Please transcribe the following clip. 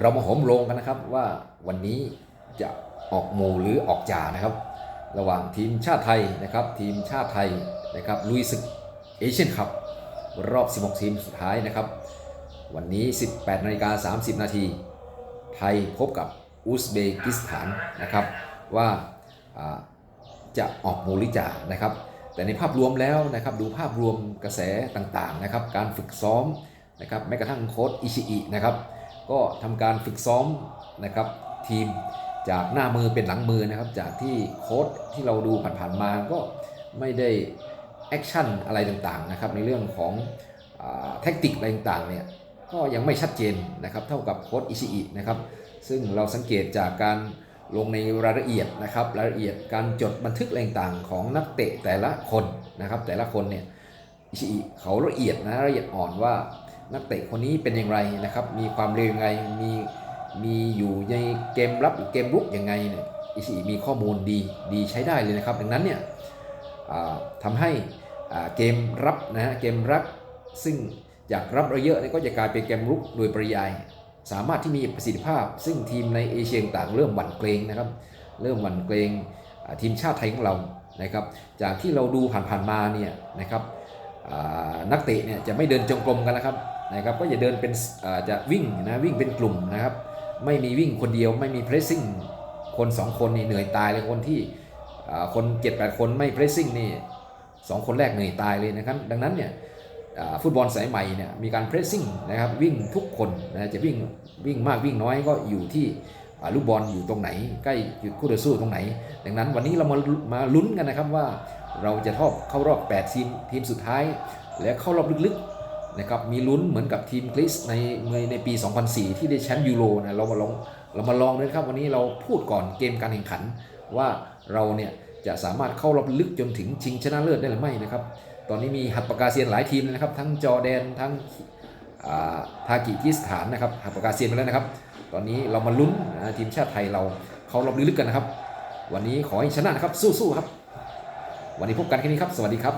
เรามาหอมโรงกันนะครับว่าวันนี้จะออกหมู่หรือออกจ่านะครับ ระหว่างทีมชาติไทยนะครับ ทีมชาติไทยนะครับลุยศึกเอเชียนคัพรอบ 16 ทีมสุดท้ายนะครับ วันนี้ 18นาฬิกา30 นาที ไทยพบกับอุซเบกิสถานนะครับ ว่าจะออกหมูหรือจ่านะครับแต่ในภาพรวมแล้วนะครับดูภาพรวมกระแสต่างๆนะครับการฝึกซ้อมนะครับแม้กระทั่งโค้ชอิชิอินะครับ ก็ทำการฝึกซ้อมนะครับทีมจากหน้ามือเป็นหลังมือนะครับ จากที่โค้ชที่เราดูผ่านๆมาก็ไม่ได้แอคชั่นอะไรต่างๆนะครับในเรื่องของแท็กติกอะไรต่างๆเนี่ยก็ยังไม่ชัดเจนนะครับเท่ากับโค้ชอิชิอินะครับซึ่งเราสังเกตจากการลงในรายละเอียดนะครับรายละเอียดการจดบันทึกอะไรต่างๆของนักเตะแต่ละคนนะครับแต่ละคนเนี่ยอิชิอิเขาละเอียดนะละเอียดอ่อนว่า นักเตะคนนี้เป็นอย่างไรนะครับ มีความเร็วยังไง มีมีอยู่ในเกมรับหรือเกมรุกยังไงเนี่ยอิชิมีข้อมูลดีดีใช้ได้เลยนะครับ ดังนั้นเนี่ยทำให้เกมรับนะฮะเกมรับซึ่งจากรับเราเยอะเนี่ยก็จะกลายเป็นเกมรุกโดยปริยาย สามารถที่มีประสิทธิภาพ ซึ่งทีมในเอเชียต่างเริ่มหวั่นเกรงนะครับ เริ่มหวั่นเกรงทีมชาติไทยของเรานะครับ จากที่เราดูผ่านๆมาเนี่ยนะครับ นักเตะเนี่ยจะไม่เดินจงกรมกันแล้วครับนะครับก็อย่าเดินเป็นจะวิ่งนะวิ่งเป็นกลุ่มนะครับ ไม่มีวิ่งคนเดียวไม่มีเพรสซิ่งคน 2 คนนี่เหนื่อยตายเลยคนที่อ่าคน7-8คนไม่เพรสซิ่งนี่สองคนแรกเหนื่อยตายเลยนะครับ ดังนั้นเนี่ยฟุตบอลสายใหม่เนี่ยมีการเพรสซิ่งนะครับวิ่งทุกคนนะจะวิ่งวิ่งมากวิ่งน้อยก็อยู่ที่ ลูกบอลอยู่ตรงไหน ใกล้จุดคู่ต่อสู้ตรงไหน ดังนั้นวันนี้เรามามาลุ้นกันนะครับว่าเราจะทอบเข้ารอบ 8 ทีมทีมสุดท้าย และเข้ารอบลึกๆนะครับมีลุ้นเหมือนกับทีมกรีซในในปี 2004 ที่ได้แชมป์ยูโรนะเรามาลองเรามาลองเลยครับวันนี้เราพูดก่อนเกมการแข่งขันว่าเราเนี่ยจะสามารถเข้ารอบลึกจนถึงชิงชนะเลิศได้หรือไม่นะครับ ตอนนี้มีหัดปากาเซียนหลายทีมเลยนะครับ ทั้งจอร์แดนทั้งอ่าทากิกิสถานนะครับหัดปากกาเซียนไปแล้วนะครับ ตอนนี้เรามาลุ้นนะทีมชาติไทยเราเขารอบลึกๆกันนะครับ วันนี้ขอให้ชนะนะครับสู้ๆครับ วันนี้พบกันแค่นี้ครับ สวัสดีครับ